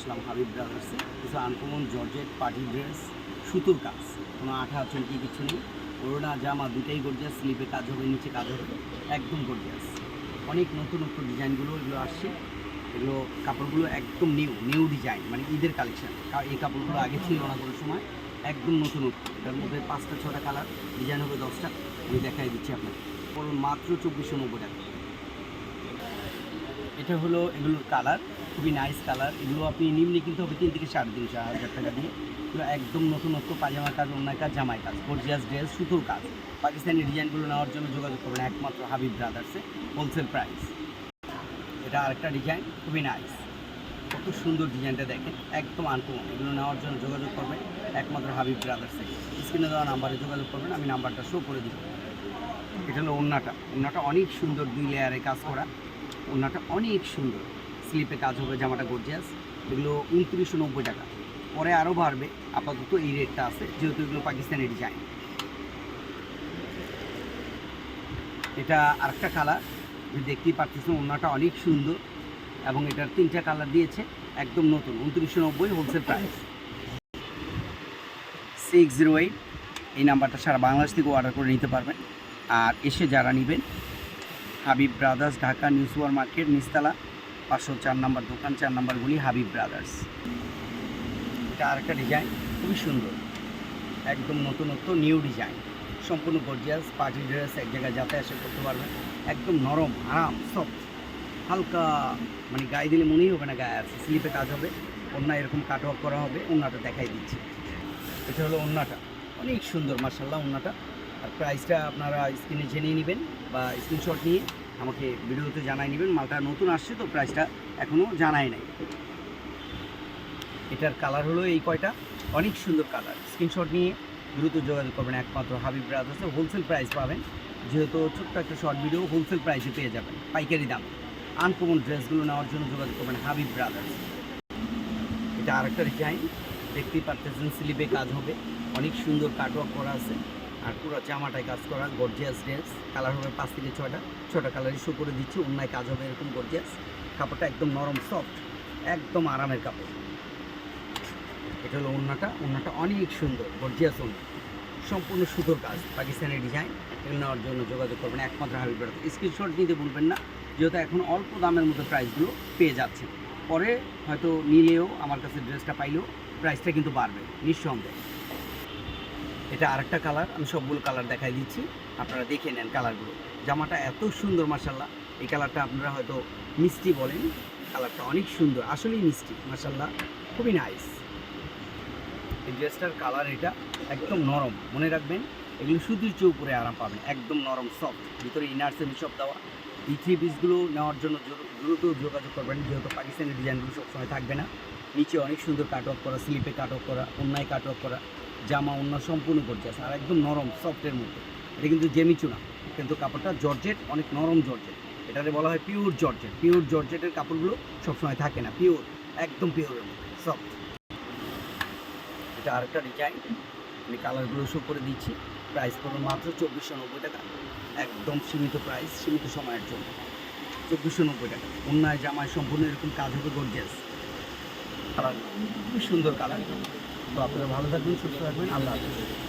আসলাম হাবিব ব্রাদার্সে কিছু uncommon georgette party dress সুতোর কাজ। কোনো আঠা আছেন কি কিছু নেই? ওড়না, জামা দুটাই গর্জিয়াস স্লিপে কাজ হবে, নিচে কাজ হবে, একদম গর্জিয়াস অনেক নতুন নতুন ডিজাইনগুলো এগুলো আসছে। এগুলো কাপড়গুলো একদম নিউ নিউ ডিজাইন মানে ঈদের কালেকশন এই কাপড়গুলো আগে ছিল না কোনো সময়। একদম নতুন এটার মধ্যে পাঁচটা, ছটা কালার ডিজাইন হবে দশটা। আমি দেখাই দিচ্ছি আপনাকে। বলুন মাত্র চব্বিশশো নব্বই টাকা। এটা হলো এগুলোর কালার খুবই নাইস কালার এগুলো আপনি নিম্নে কিনতে হবে তিন থেকে সাড়ে তিনশো হাজার টাকা দিয়ে। এগুলো একদম নতুনত্ব, পাজামা কাজ অন্য কাজ, জামাই কাজ গর্জিয়াস ড্রেস সুতোর কাজ। পাকিস্তানি ডিজাইনগুলো নেওয়ার জন্য যোগাযোগ করবেন একমাত্র হাবিব ব্রাদার্সে হোলসেল প্রাইস এটা আরেকটা ডিজাইন খুবই নাইস কত সুন্দর ডিজাইনটা দেখেন, একদম আনকমন এগুলো নেওয়ার জন্য যোগাযোগ করবেন একমাত্র হাবিব ব্রাদার্সে স্ক্রিনে দেওয়া নাম্বারে যোগাযোগ করবেন, আমি নাম্বারটা শো করে দিব। এটা হলো ওন্নাটা ওন্নাটা অনেক সুন্দর দুই লেয়ারে কাজ করা। ওন্নাটা অনেক সুন্দর। স্লিপে কাজ হবে, জামাটা গর্জিয়াস এগুলো উনত্রিশশো নব্বই টাকা। পরে আরও বাড়বে। আপাতত এই রেটটা আছে, যেহেতু এগুলো পাকিস্তানি ডিজাইন এটা আরেকটা কালার দেখতেই পাচ্ছেন ওন্নাটা অনেক সুন্দর এবং এটার তিনটা কালার দিয়েছে, একদম নতুন, উনত্রিশশো নব্বই wholesale price six zero eight এই নাম্বারটা সারা বাংলাদেশ থেকে অর্ডার করে নিতে পারবেন। আর এসে যারা নেবেন Habib brothers, Dhaka new super market, নিস্তালা, পাঁচশো চার নাম্বার দোকান, চার নাম্বারগুলি হাবিব ব্রাদার্স। এটা আরেকটা ডিজাইন খুবই সুন্দর। একদম নতুনত্ব নিউ ডিজাইন সম্পূর্ণ গর্জিয়াস পার্টি ড্রেস এক জায়গায় যাতায়াত করতে পারবেন একদম নরম, আরাম সফট হালকা মানে গায়ে দিলে মনেই হবে না, গায়ে। আছে স্লিপে কাজ হবে। ওন্না এরকম কাট অফ করা হবে ওন্নাটা দেখাই দিচ্ছি। এটা হলো ওন্নাটা অনেক সুন্দর মার্শাল্লাহ ওন্নাটা আর প্রাইসটা আপনারা স্ক্রিনে জেনে নেবেন। বা স্ক্রিনশট নিয়ে আমাকে ভিডিওতে জানাই নেবেন। মালটা নতুন আসছে, তো প্রাইসটা এখনও জানাই নাই। এটার কালার হলো এই কয়টা? অনেক সুন্দর কালার স্ক্রিনশট নিয়ে দ্রুত যোগাযোগ করবেন একমাত্র হাবিব ব্রাদার্সে হোলসেল প্রাইস পাবেন। যেহেতু ছোট্ট একটা শর্ট ভিডিও হোলসেল প্রাইসে পেয়ে যাবেন। পাইকারি দাম। আনকমন ড্রেসগুলো নেওয়ার জন্য যোগাযোগ করবেন হাবিব ব্রাদার্স এটা আরেকটা ডিজাইন দেখতেই পারতেছেন স্লিপে কাজ হবে। অনেক সুন্দর কাটওয়ার্ক করা আছে। আর পুরো জামাটায় কাজ করা গর্জিয়াস ড্রেস কালার হবে পাঁচ থেকে ছটা ছটা কালার ইস্যু করে দিচ্ছি, অন্যায় কাজ হবে এরকম গর্জিয়াস কাপড়টা একদম নরম সফট একদম আরামের কাপড়। এটা হলো ওন্নাটা। ওন্নাটা অনেক সুন্দর গর্জিয়াস ওন্না। সম্পূর্ণ সুতোর কাজ, পাকিস্তানি ডিজাইন নেওয়ার জন্য যোগাযোগ করবেন একমাত্র হাবিব বেড়াতে স্ক্রিনশট নিতে ভুলবেন না, যেহেতু এখন অল্প দামের মধ্যে প্রাইসগুলো পেয়ে যাচ্ছে পরে হয়তো নিলেও, আমার কাছে ড্রেসটা পাইলেও প্রাইসটা কিন্তু বাড়বে, নিঃসন্দেহে। এটা আরেকটা কালার আমি সবগুলো কালার দেখাই দিচ্ছি। আপনারা দেখে নেন কালারগুলো জামাটা এত সুন্দর মাসাল্লাহ এই কালারটা আপনারা হয়তো মিষ্টি বলেন কালারটা অনেক সুন্দর, আসলেই মিষ্টি মাসাল্লাহ খুবই নাইস এই ড্রেসটার কালার এটা একদম নরম, মনে রাখবেন, এগুলো সুতির চেয়ে উপরে আরাম পাবেন, একদম নরম সফট ভিতরে ইনার সেমি সব দেওয়া। এই থ্রি পিসগুলো নেওয়ার জন্য দ্রুত যোগাযোগ করবেন, যেহেতু পাকিস্তানের ডিজাইনগুলো সবসময় থাকবে না। নিচে অনেক সুন্দর কাট অফ করা স্লিপে কাট অফ করা অন্যায় কাট অফ করা। জামা অন্য সম্পূর্ণ গর্জিয়াস আর একদম নরম সফটের মধ্যে। এটা কিন্তু জেমিচু না, কিন্তু কাপড়টা জর্জেট, অনেক নরম জর্জেট। এটাতে বলা হয় পিওর জর্জেট। পিওর জর্জেটের কাপড়গুলো সবসময় থাকে না পিওর একদম পিওরের মধ্যে সফট এটা আরেকটা ডিজাইন আমি কালারগুলো শো করে দিচ্ছি। প্রাইস পড়বে মাত্র চব্বিশশো নব্বই টাকা। একদম সীমিত প্রাইস সীমিত সময়ের জন্য। চব্বিশশো নব্বই টাকা। অন্যায় জামায় সম্পূর্ণ এরকম কাজ হবে গর্জিয়াস কালার খুবই সুন্দর কালার তো আপনারা ভালো থাকবেন সুস্থ থাকবেন আল্লাহ হাফিজ